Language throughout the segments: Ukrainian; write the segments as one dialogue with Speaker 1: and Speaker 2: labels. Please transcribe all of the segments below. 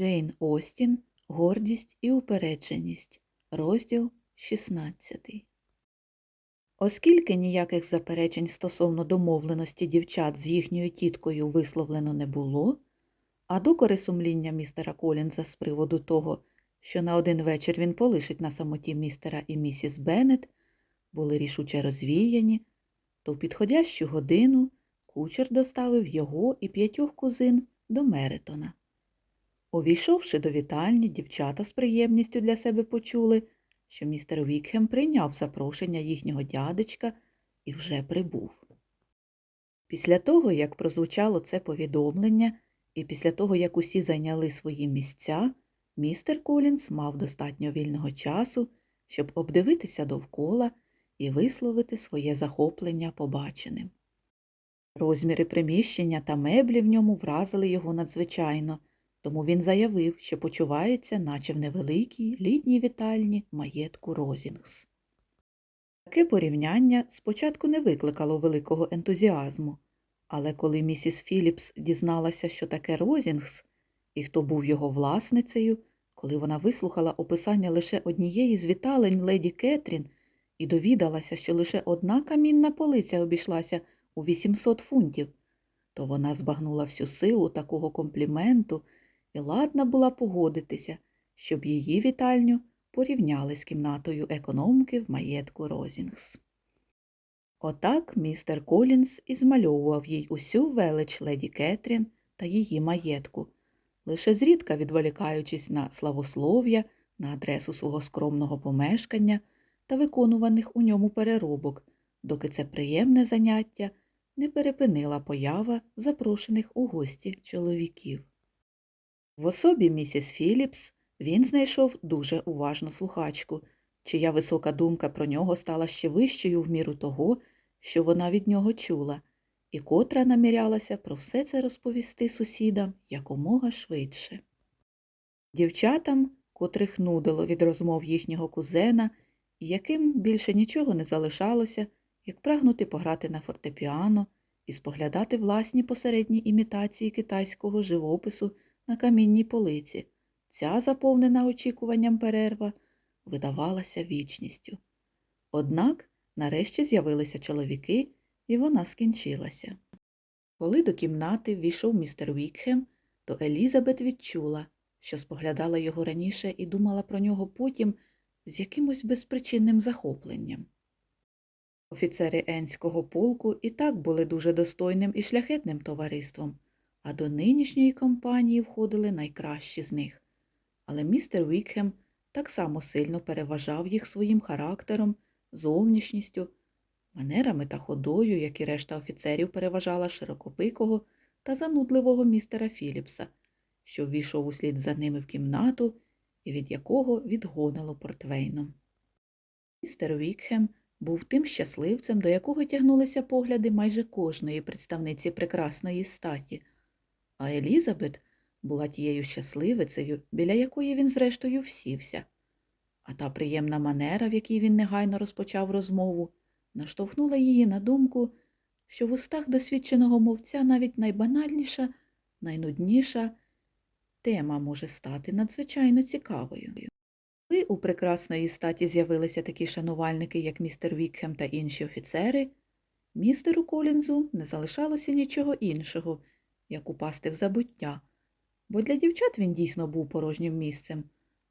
Speaker 1: Джейн Остін Гордість і упередженість. Розділ 16. Оскільки ніяких заперечень стосовно домовленості дівчат з їхньою тіткою висловлено не було, а докори сумління містера Колінза з приводу того, що на один вечір він полишить на самоті містера і місіс Беннет, були рішуче розвіяні, то в підходящу годину кучер доставив його і п'ятьох кузин до Меритона. Увійшовши до вітальні, дівчата з приємністю для себе почули, що містер Вікхем прийняв запрошення їхнього дядечка і вже прибув. Після того, як прозвучало це повідомлення, і після того, як усі зайняли свої місця, містер Колінс мав достатньо вільного часу, щоб обдивитися довкола і висловити своє захоплення побаченим. Розміри приміщення та меблі в ньому вразили його надзвичайно, тому він заявив, що почувається, наче в невеликій літній вітальні маєтку Розінгс. Таке порівняння спочатку не викликало великого ентузіазму, але коли місіс Філіпс дізналася, що таке Розінгс, і хто був його власницею, коли вона вислухала описання лише однієї з віталень леді Кетрін і довідалася, що лише одна камінна полиця обійшлася у 800 фунтів, то вона збагнула всю силу такого компліменту і ладна була погодитися, щоб її вітальню порівняли з кімнатою економки в маєтку Розінгс. Отак містер Колінс і змальовував їй усю велич леді Кетрін та її маєтку, лише зрідка відволікаючись на славослов'я, на адресу свого скромного помешкання та виконуваних у ньому переробок, доки це приємне заняття не перепинила поява запрошених у гості чоловіків. В особі місіс Філіпс він знайшов дуже уважну слухачку, чия висока думка про нього стала ще вищою в міру того, що вона від нього чула, і котра намірялася про все це розповісти сусідам якомога швидше. Дівчатам, котрих нудило від розмов їхнього кузена, яким більше нічого не залишалося, як прагнути пограти на фортепіано і споглядати власні посередні імітації китайського живопису на камінній полиці. Ця, заповнена очікуванням перерва, видавалася вічністю. Однак нарешті з'явилися чоловіки, і вона скінчилася. Коли до кімнати війшов містер Вікхем, то Елізабет відчула, що споглядала його раніше і думала про нього потім з якимось безпричинним захопленням. Офіцери Енського полку і так були дуже достойним і шляхетним товариством, а до нинішньої компанії входили найкращі з них. Але містер Вікхем так само сильно переважав їх своїм характером, зовнішністю, манерами та ходою, як і решта офіцерів переважала широкопикого та занудливого містера Філіпса, що ввійшов услід за ними в кімнату і від якого відгонило портвейном. Містер Вікхем був тим щасливцем, до якого тягнулися погляди майже кожної представниці прекрасної статі, а Елізабет була тією щасливицею, біля якої він зрештою всівся. А та приємна манера, в якій він негайно розпочав розмову, наштовхнула її на думку, що в устах досвідченого мовця навіть найбанальніша, найнудніша тема може стати надзвичайно цікавою. Коли у прекрасної статі з'явилися такі шанувальники, як містер Вікхем та інші офіцери, містеру Колінзу не залишалося нічого іншого, як упасти в забуття, бо для дівчат він дійсно був порожнім місцем,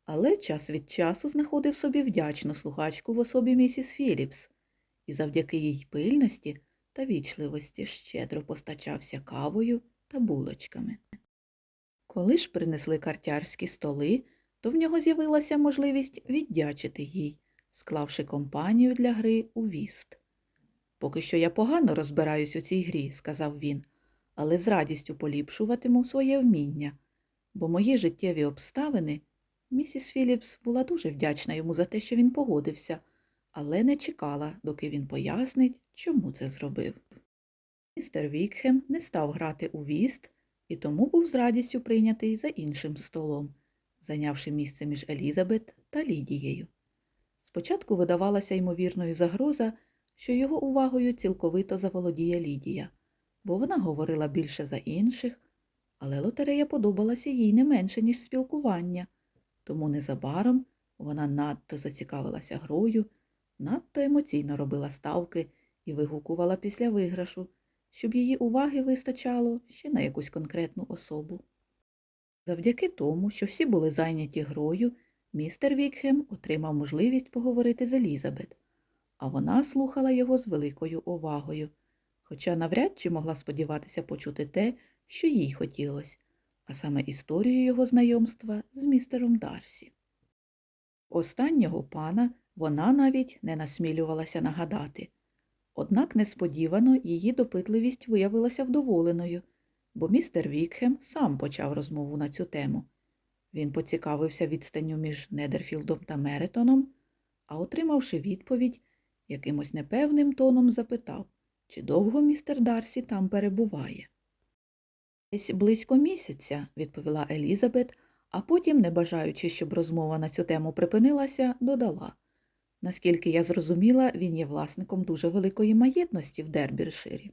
Speaker 1: але час від часу знаходив собі вдячну слухачку в особі місіс Філіпс і завдяки їй пильності та вічливості щедро постачався кавою та булочками. Коли ж принесли картярські столи, то в нього з'явилася можливість віддячити їй, склавши компанію для гри у віст. Поки що я погано розбираюсь у цій грі, сказав він, але з радістю поліпшуватиму своє вміння, бо мої життєві обставини. Місіс Філіпс була дуже вдячна йому за те, що він погодився, але не чекала, доки він пояснить, чому це зробив. Містер Вікхем не став грати у віст і тому був з радістю прийнятий за іншим столом зайнявши місце між Елізабет та Лідією. Спочатку видавалася ймовірною загроза, що його увагою цілковито заволодіє Лідія, бо вона говорила більше за інших, але лотерея подобалася їй не менше, ніж спілкування, тому незабаром вона надто зацікавилася грою, надто емоційно робила ставки і вигукувала після виграшу, щоб її уваги вистачало ще на якусь конкретну особу. Завдяки тому, що всі були зайняті грою, містер Вікхем отримав можливість поговорити з Елізабет, а вона слухала його з великою увагою, хоча навряд чи могла сподіватися почути те, що їй хотілося, а саме історію його знайомства з містером Дарсі. Останнього пана вона навіть не насмілювалася нагадати. Однак несподівано її допитливість виявилася вдоволеною, бо містер Вікхем сам почав розмову на цю тему. Він поцікавився відстанню між Недерфілдом та Меретоном, а отримавши відповідь, якимось непевним тоном запитав, чи довго містер Дарсі там перебуває. Десь близько місяця, відповіла Елізабет, а потім, не бажаючи, щоб розмова на цю тему припинилася, додала. Наскільки я зрозуміла, він є власником дуже великої маєтності в Дербірширі.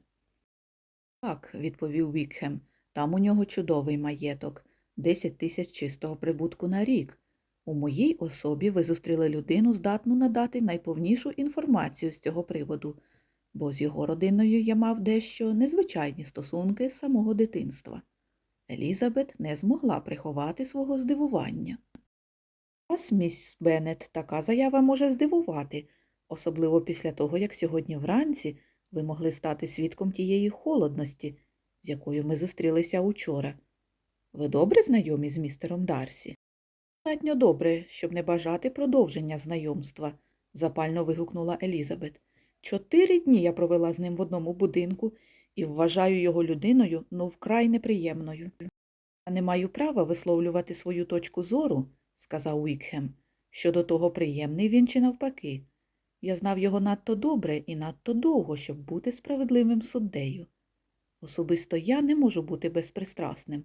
Speaker 1: Так, відповів Вікхем, там у нього чудовий маєток, 10 тисяч чистого прибутку на рік. У моїй особі ви зустріли людину, здатну надати найповнішу інформацію з цього приводу, бо з його родиною я мав дещо незвичайні стосунки з самого дитинства. Елізабет не змогла приховати свого здивування. Вас, міс Беннет, така заява може здивувати, особливо після того, як сьогодні вранці ви могли стати свідком тієї холодності, з якою ми зустрілися учора. Ви добре знайомі з містером Дарсі? Достатньо добре, щоб не бажати продовження знайомства, запально вигукнула Елізабет. Чотири дні я провела з ним в одному будинку і вважаю його людиною, ну, вкрай неприємною. Я не маю права висловлювати свою точку зору, сказав Уікхем, щодо того, приємний він чи навпаки. Я знав його надто добре і надто довго, щоб бути справедливим суддею. Особисто я не можу бути безпристрасним,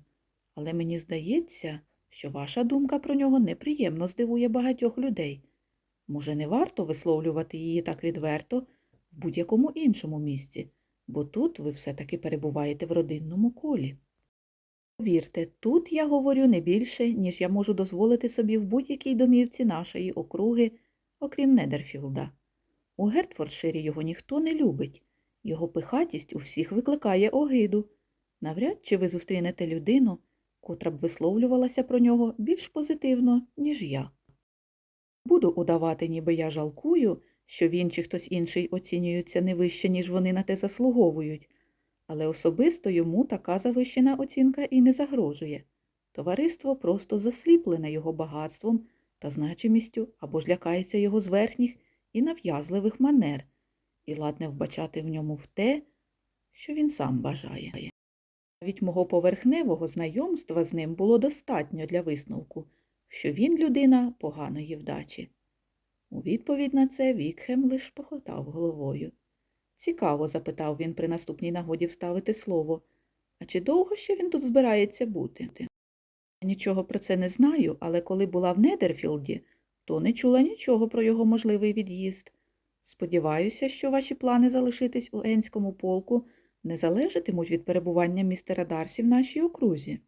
Speaker 1: але мені здається, що ваша думка про нього неприємно здивує багатьох людей. Може, не варто висловлювати її так відверто будь-якому іншому місці, бо тут ви все-таки перебуваєте в родинному колі. Повірте, тут я говорю не більше, ніж я можу дозволити собі в будь-якій домівці нашої округи, окрім Недерфілда. У Гертфордширі його ніхто не любить, його пихатість у всіх викликає огиду. Навряд чи ви зустрінете людину, котра б висловлювалася про нього більш позитивно, ніж я. Буду удавати, ніби я жалкую, що він чи хтось інший оцінюються не вище, ніж вони на те заслуговують, але особисто йому така завищена оцінка і не загрожує. Товариство просто засліплене його багатством та значимістю або ж лякається його зверхніх і нав'язливих манер, і ладне вбачати в ньому в те, що він сам бажає. Навіть мого поверхневого знайомства з ним було достатньо для висновку, що він людина поганої вдачі. У відповідь на це Вікхем лиш похотав головою. Цікаво, запитав він при наступній нагоді вставити слово. А чи довго ще він тут збирається бути? Нічого про це не знаю, але коли була в Недерфілді, то не чула нічого про його можливий від'їзд. Сподіваюся, що ваші плани залишитись у Енському полку не залежатимуть від перебування містера Дарсі в нашій окрузі.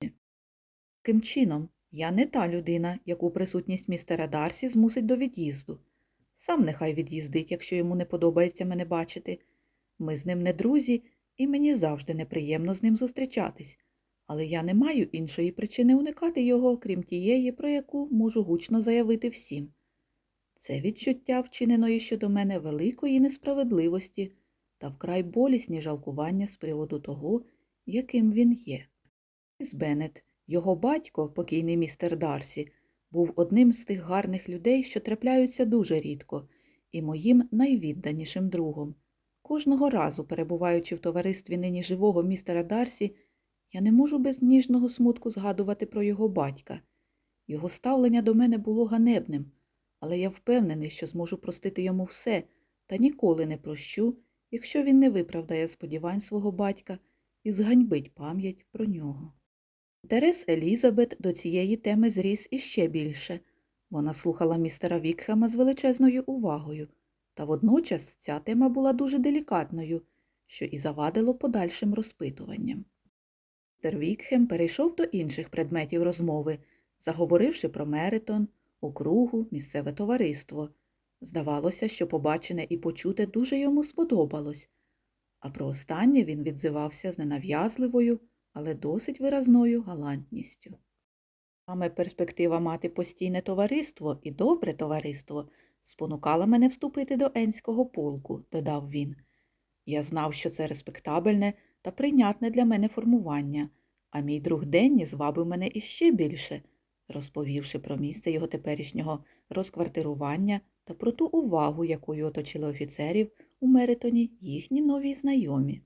Speaker 1: Таким чином, я не та людина, яку присутність містера Дарсі змусить до від'їзду. Сам нехай від'їздить, якщо йому не подобається мене бачити. Ми з ним не друзі, і мені завжди неприємно з ним зустрічатись, але я не маю іншої причини уникати його, крім тієї, про яку можу гучно заявити всім. Це відчуття вчиненої щодо мене великої несправедливості та вкрай болісні жалкування з приводу того, яким він є. Міс Беннет, його батько, покійний містер Дарсі, був одним з тих гарних людей, що трапляються дуже рідко, і моїм найвідданішим другом. Кожного разу, перебуваючи в товаристві нині живого містера Дарсі, я не можу без ніжного смутку згадувати про його батька. Його ставлення до мене було ганебним, але я впевнений, що зможу простити йому все та ніколи не прощу, якщо він не виправдає сподівань свого батька і зганьбить пам'ять про нього. Інтерес Елізабет до цієї теми зріс іще більше. Вона слухала містера Вікхема з величезною увагою, та водночас ця тема була дуже делікатною, що і завадило подальшим розпитуванням. Містер Вікхем перейшов до інших предметів розмови, заговоривши про Меритон, округу, місцеве товариство. Здавалося, що побачене і почуте дуже йому сподобалось, а про останнє він відзивався з ненав'язливою, але досить виразною галантністю. Саме перспектива мати постійне товариство і добре товариство спонукала мене вступити до Енського полку, додав він. Я знав, що це респектабельне та прийнятне для мене формування, а мій друг Денні звабив мене іще більше, розповівши про місце його теперішнього розквартирування та про ту увагу, якою оточили офіцерів у Меритоні їхні нові знайомі.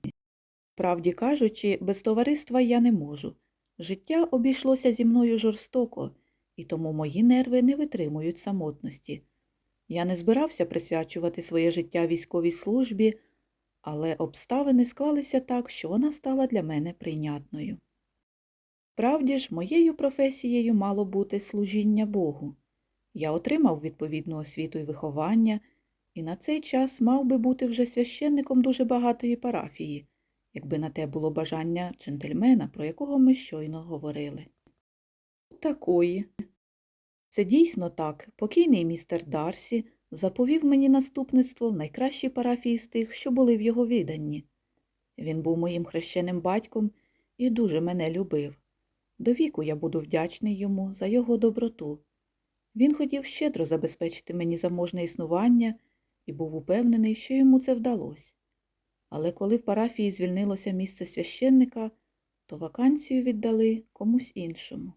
Speaker 1: Правді кажучи, без товариства я не можу. Життя обійшлося зі мною жорстоко, і тому мої нерви не витримують самотності. Я не збирався присвячувати своє життя військовій службі, але обставини склалися так, що вона стала для мене прийнятною. Правді ж, моєю професією мало бути служіння Богу. Я отримав відповідну освіту і виховання, і на цей час мав би бути вже священником дуже багатої парафії, якби на те було бажання джентльмена, про якого ми щойно говорили. Такої. Це дійсно так. Покійний містер Дарсі заповів мені наступництво в найкращій парафії з тих, що були в його віданні. Він був моїм хрещеним батьком і дуже мене любив. До віку я буду вдячний йому за його доброту. Він хотів щедро забезпечити мені заможне існування і був упевнений, що йому це вдалося. Але коли в парафії звільнилося місце священника, то вакансію віддали комусь іншому.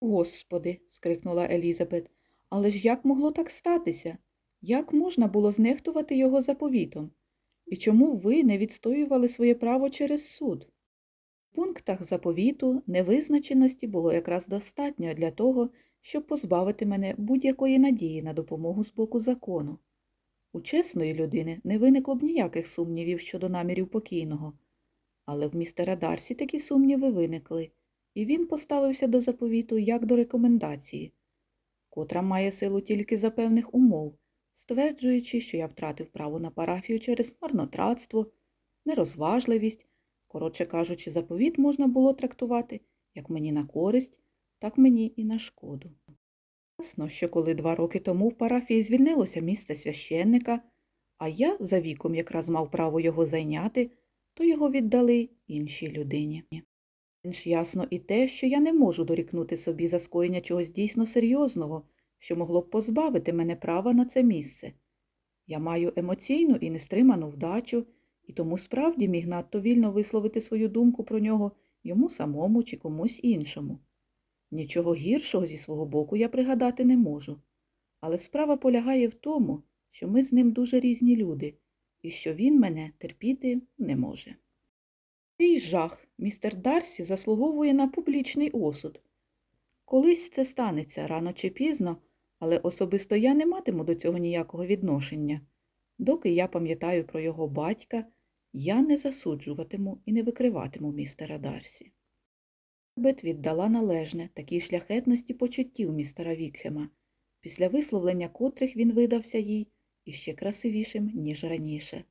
Speaker 1: Господи, скрикнула Елізабет, але ж як могло так статися? Як можна було знехтувати його заповітом? І чому ви не відстоювали своє право через суд? В пунктах заповіту невизначеності було якраз достатньо для того, щоб позбавити мене будь-якої надії на допомогу з боку закону. У чесної людини не виникло б ніяких сумнівів щодо намірів покійного, але в містера Дарсі такі сумніви виникли, і він поставився до заповіту як до рекомендації, котра має силу тільки за певних умов, стверджуючи, що я втратив право на парафію через марнотратство, нерозважливість, коротше кажучи, заповіт можна було трактувати як мені на користь, так мені і на шкоду. Ясно, що коли два роки тому в парафії звільнилося місце священника, а я за віком якраз мав право його зайняти, то його віддали іншій людині. Інш ясно і те, що я не можу дорікнути собі за скоєння чогось дійсно серйозного, що могло б позбавити мене права на це місце. Я маю емоційну і нестриману вдачу, і тому справді міг надто вільно висловити свою думку про нього йому самому чи комусь іншому. Нічого гіршого зі свого боку я пригадати не можу, але справа полягає в тому, що ми з ним дуже різні люди, і що він мене терпіти не може. Цей жах містер Дарсі заслуговує на публічний осуд. Колись це станеться рано чи пізно, але особисто я не матиму до цього ніякого відношення. Доки я пам'ятаю про його батька, я не засуджуватиму і не викриватиму містера Дарсі. Бет віддала належне такій шляхетності почуттів містера Вікхема, після висловлення котрих він видався їй іще красивішим, ніж раніше.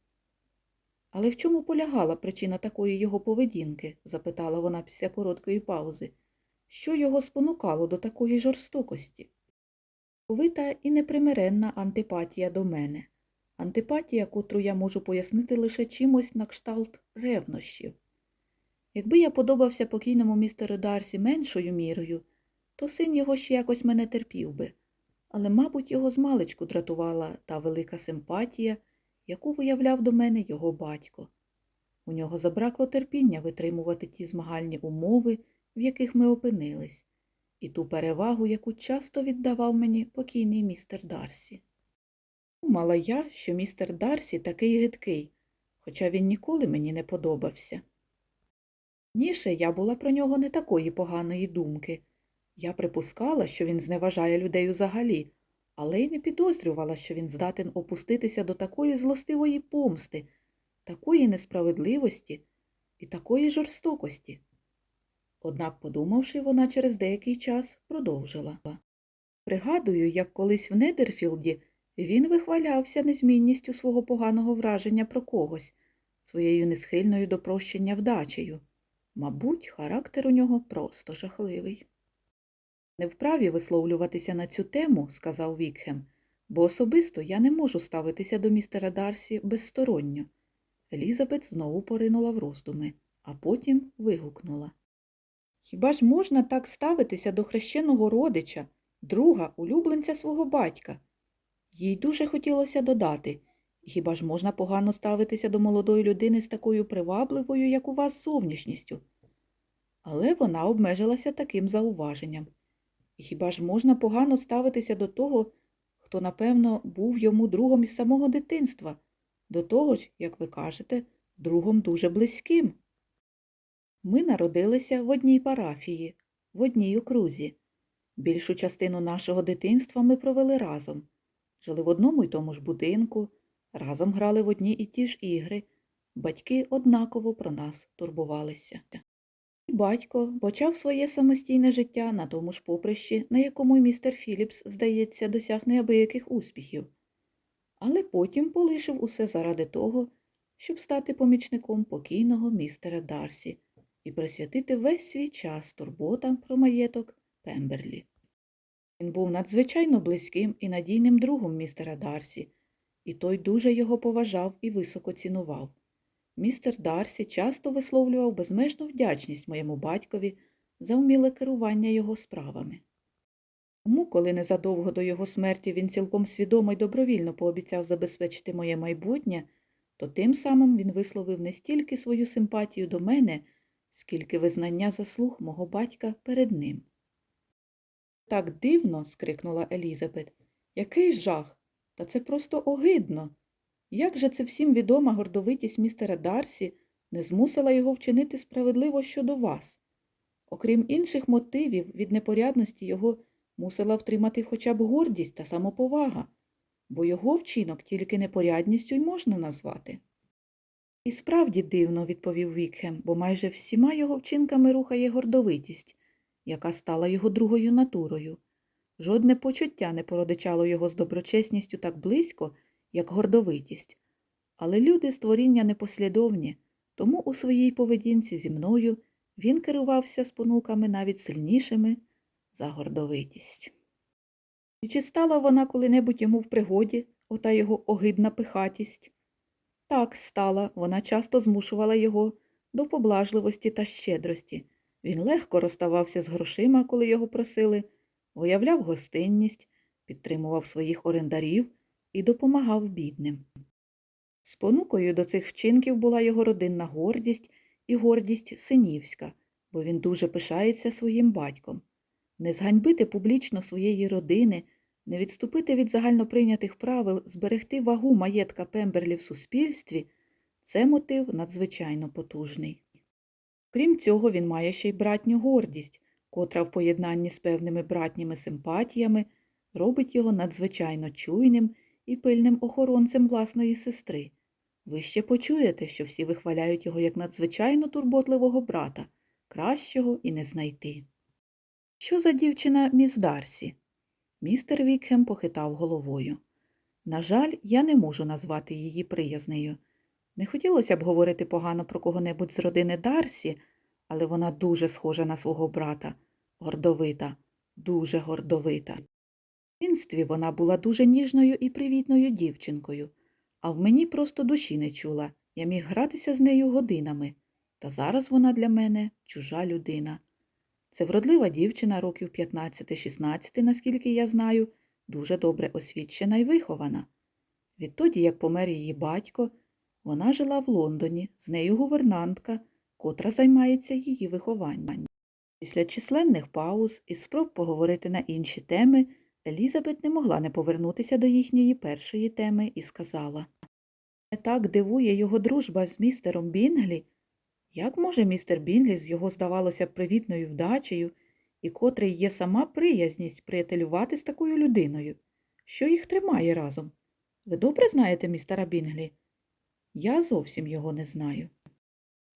Speaker 1: Але в чому полягала причина такої його поведінки? запитала вона після короткої паузи. Що його спонукало до такої жорстокості? Повита і непримиренна антипатія до мене, антипатія, котру я можу пояснити лише чимось на кшталт ревнощів. Якби я подобався покійному містеру Дарсі меншою мірою, то син його ще якось мене терпів би, але, мабуть, його змалечку дратувала та велика симпатія, яку виявляв до мене його батько. У нього забракло терпіння витримувати ті змагальні умови, в яких ми опинились, і ту перевагу, яку часто віддавав мені покійний містер Дарсі. Думала я, що містер Дарсі такий гидкий, хоча він ніколи мені не подобався. Ніше я була про нього не такої поганої думки. Я припускала, що він зневажає людей взагалі, але й не підозрювала, що він здатен опуститися до такої злостивої помсти, такої несправедливості і такої жорстокості. Однак, подумавши, вона через деякий час продовжила. Пригадую, як колись в Недерфілді він вихвалявся незмінністю свого поганого враження про когось, своєю несхильною до прощення вдачею. Мабуть, характер у нього просто жахливий. Не вправі висловлюватися на цю тему, сказав Вікхем, бо особисто я не можу ставитися до містера Дарсі безсторонньо. Елізабет знову поринула в роздуми, а потім вигукнула. Хіба ж можна так ставитися до хрещеного родича, друга, улюбленця свого батька? Їй дуже хотілося додати, хіба ж можна погано ставитися до молодої людини з такою привабливою, як у вас, зовнішністю? Але вона обмежилася таким зауваженням. Хіба ж можна погано ставитися до того, хто, напевно, був йому другом із самого дитинства, до того ж, як ви кажете, другом дуже близьким? Ми народилися в одній парафії, в одній окрузі. Більшу частину нашого дитинства ми провели разом. Жили в одному й тому ж будинку, разом грали в одні і ті ж ігри. Батьки однаково про нас турбувалися. І батько почав своє самостійне життя на тому ж поприщі, на якому містер Філіпс, здається, досяг неабияких успіхів. Але потім полишив усе заради того, щоб стати помічником покійного містера Дарсі і присвятити весь свій час турботам про маєток Пемберлі. Він був надзвичайно близьким і надійним другом містера Дарсі, і той дуже його поважав і високо цінував. Містер Дарсі часто висловлював безмежну вдячність моєму батькові за вміле керування його справами. Тому, коли незадовго до його смерті він цілком свідомо й добровільно пообіцяв забезпечити моє майбутнє, то тим самим він висловив не стільки свою симпатію до мене, скільки визнання заслуг мого батька перед ним. Так дивно. скрикнула Елізабет. Який жах! Та це просто огидно. Як же це всім відома гордовитість містера Дарсі не змусила його вчинити справедливо щодо вас? Окрім інших мотивів, від непорядності його мусила втримати хоча б гордість та самоповага, бо його вчинок тільки непорядністю й можна назвати. І справді дивно, відповів Вікхем, бо майже всіма його вчинками рухає гордовитість, яка стала його другою натурою. Жодне почуття не породичало його з доброчесністю так близько, як гордовитість. Але люди створіння непослідовні, тому у своїй поведінці зі мною він керувався спонуками навіть сильнішими за гордовитість. І чи стала вона коли-небудь йому в пригоді, ота його огидна пихатість? Так стала, вона часто змушувала його до поблажливості та щедрості. Він легко розставався з грошима, коли його просили, виявляв гостинність, підтримував своїх орендарів і допомагав бідним. Спонукою до цих вчинків була його родинна гордість і гордість синівська, бо він дуже пишається своїм батьком. Не зганьбити публічно своєї родини, не відступити від загальноприйнятих правил, зберегти вагу маєтка Пемберлі в суспільстві це мотив надзвичайно потужний. Крім цього, він має ще й братню гордість, котра в поєднанні з певними братніми симпатіями робить його надзвичайно чуйним і пильним охоронцем власної сестри. Ви ще почуєте, що всі вихваляють його як надзвичайно турботливого брата, кращого і не знайти. Що за дівчина міс Дарсі? Містер Вікхем похитав головою. На жаль, я не можу назвати її приязнею. Не хотілося б говорити погано про кого-небудь з родини Дарсі, але вона дуже схожа на свого брата, гордовита, дуже гордовита. В дитинстві вона була дуже ніжною і привітною дівчинкою, а в мені просто душі не чула. Я міг гратися з нею годинами, та зараз вона для мене чужа людина. Це вродлива дівчина років 15-16, наскільки я знаю, дуже добре освічена і вихована. Відтоді, як помер її батько, вона жила в Лондоні, з нею гувернантка, котра займається її вихованням. Після численних пауз і спроб поговорити на інші теми, Елізабет не могла не повернутися до їхньої першої теми і сказала Не так дивує його дружба з містером Бінглі. Як може містер Бінглі з його, здавалося, привітною вдачею, і котрий є сама приязність приятелювати з такою людиною? Що їх тримає разом? Ви добре знаєте містера Бінглі? Я зовсім його не знаю.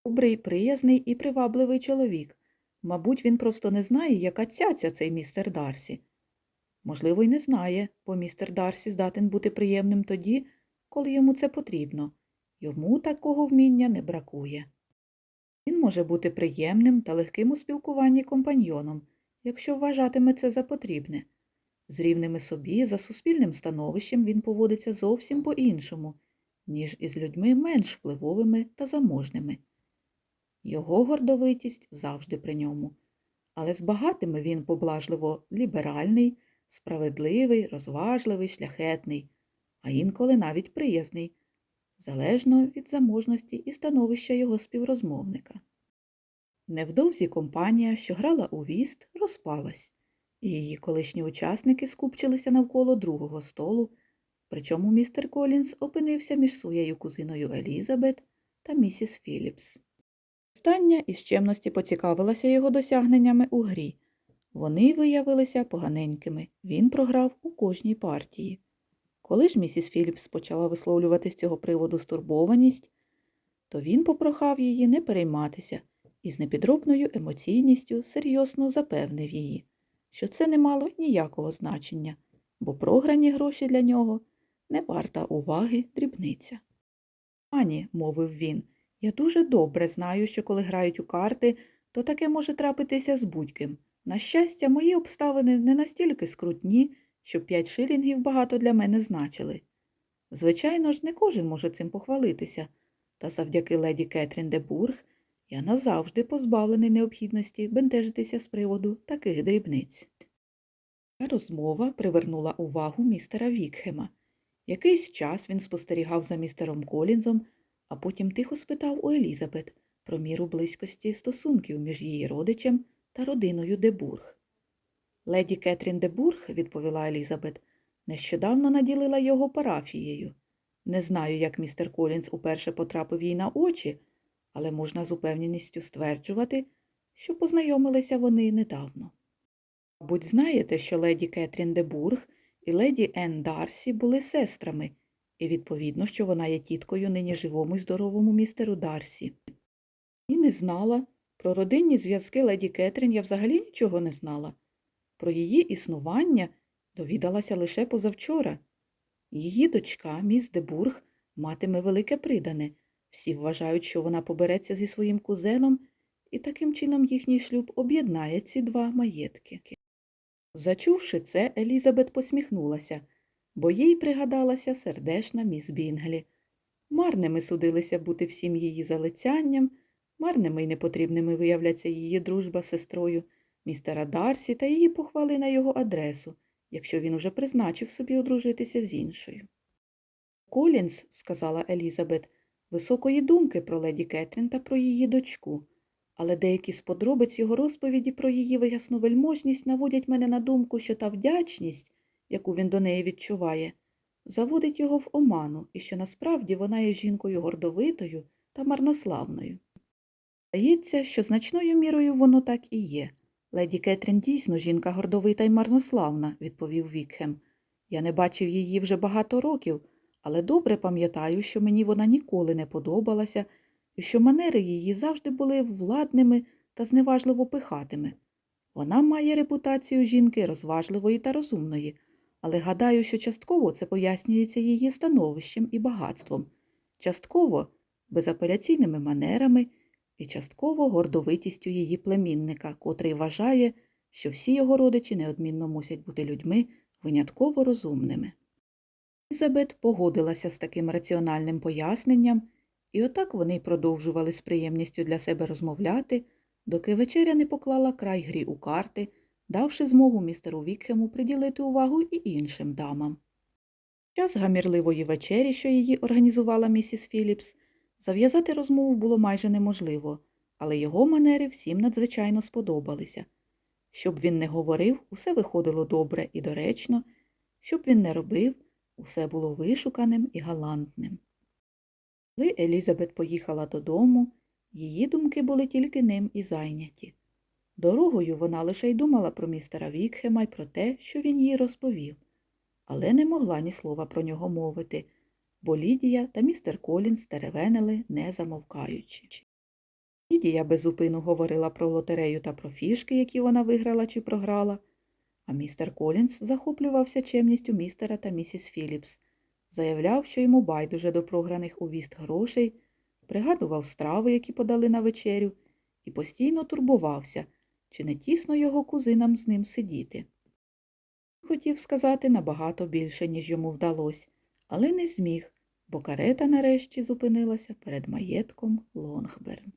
Speaker 1: Добрий, приязний і привабливий чоловік. Мабуть, він просто не знає, яка цяця цей містер Дарсі. Можливо, й не знає, бо містер Дарсі здатен бути приємним тоді, коли йому це потрібно. Йому такого вміння не бракує. Він може бути приємним та легким у спілкуванні компаньйоном, якщо вважатиме це за потрібне. З рівними собі за суспільним становищем він поводиться зовсім по-іншому, ніж із людьми менш впливовими та заможними. Його гордовитість завжди при ньому, але з багатими він поблажливо ліберальний, справедливий, розважливий, шляхетний, а інколи навіть приязний, залежно від заможності і становища його співрозмовника. Невдовзі компанія, що грала у віст, розпалась, і її колишні учасники скупчилися навколо другого столу, причому містер Колінс опинився між своєю кузиною Елізабет та місіс Філіпс. Остання із чемності поцікавилася його досягненнями у грі. Вони виявилися поганенькими, він програв у кожній партії. Коли ж місіс Філіпс почала висловлювати з цього приводу стурбованість, то він попрохав її не перейматися і з непідробною емоційністю серйозно запевнив її, що це не мало ніякого значення, бо програні гроші для нього не варта уваги дрібниця. Ані, мовив він, я дуже добре знаю, що коли грають у карти, то таке може трапитися з будь-ким. На щастя, мої обставини не настільки скрутні, щоб п'ять шилінгів багато для мене значили. Звичайно ж, не кожен може цим похвалитися, та завдяки леді Кетрін де Бург я назавжди позбавлений необхідності бентежитися з приводу таких дрібниць. Розмова привернула увагу містера Вікхема. Якийсь час він спостерігав за містером Колінзом, а потім тихо спитав у Елізабет про міру близькості стосунків між її родичем та родиною Дебург. Леді Кетрін Дебург, відповіла Елізабет, нещодавно наділила його парафією. Не знаю, як містер Колінз уперше потрапив їй на очі, але можна з упевненістю стверджувати, що познайомилися вони недавно. Будь знаєте, що леді Кетрін де Бург і леді Енн Дарсі були сестрами, і відповідно, що вона є тіткою нині живому й здоровому містеру Дарсі. І не знала. Про родинні зв'язки леді Кетрін я взагалі нічого не знала. Про її існування довідалася лише позавчора. Її дочка, міс Дебург, матиме велике придане. Всі вважають, що вона побереться зі своїм кузеном, і таким чином їхній шлюб об'єднає ці два маєтки. Зачувши це, Елізабет посміхнулася, бо їй пригадалася сердешна міс Бінглі. Марними судилися бути всім її залицянням, марними й непотрібними виявляться її дружба з сестрою, містера Дарсі та її похвали на його адресу, якщо він уже призначив собі одружитися з іншою. Колінс, сказала Елізабет, високої думки про леді Кетрін та про її дочку, але деякі з подробиць його розповіді про її виясновельможність наводять мене на думку, що та вдячність, яку він до неї відчуває, заводить його в оману і що насправді вона є жінкою гордовитою та марнославною. Здається, що значною мірою воно так і є. Леді Кетрін дійсно жінка гордовита й марнославна, відповів Вікхем. Я не бачив її вже багато років, але добре пам'ятаю, що мені вона ніколи не подобалася, і що манери її завжди були владними та зневажливо пихатими. Вона має репутацію жінки розважливої та розумної, але гадаю, що частково це пояснюється її становищем і багатством, частково безапеляційними манерами і частково гордовитістю її племінника, котрий вважає, що всі його родичі неодмінно мусять бути людьми винятково розумними. Елізабет погодилася з таким раціональним поясненням, і отак вони продовжували з приємністю для себе розмовляти, доки вечеря не поклала край грі у карти, давши змогу містеру Вікхему приділити увагу і іншим дамам. Час гамірливої вечері, що її організувала місіс Філіпс, зав'язати розмову було майже неможливо, але його манери всім надзвичайно сподобалися. Щоб він не говорив, усе виходило добре і доречно, щоб він не робив, усе було вишуканим і галантним. Коли Елізабет поїхала додому, її думки були тільки ним і зайняті. Дорогою вона лише й думала про містера Вікхема й про те, що він їй розповів, але не могла ні слова про нього мовити, бо Лідія та містер Колінс теревенили, не замовкаючи. Лідія безупину говорила про лотерею та про фішки, які вона виграла чи програла, а містер Колінс захоплювався чемністю містера та місіс Філіпс, заявляв, що йому байдуже до програних у віст грошей, пригадував страви, які подали на вечерю, і постійно турбувався, чи не тісно його кузинам з ним сидіти. Хотів сказати набагато більше, ніж йому вдалося, але не зміг, бо карета нарешті зупинилася перед маєтком Лонгберн.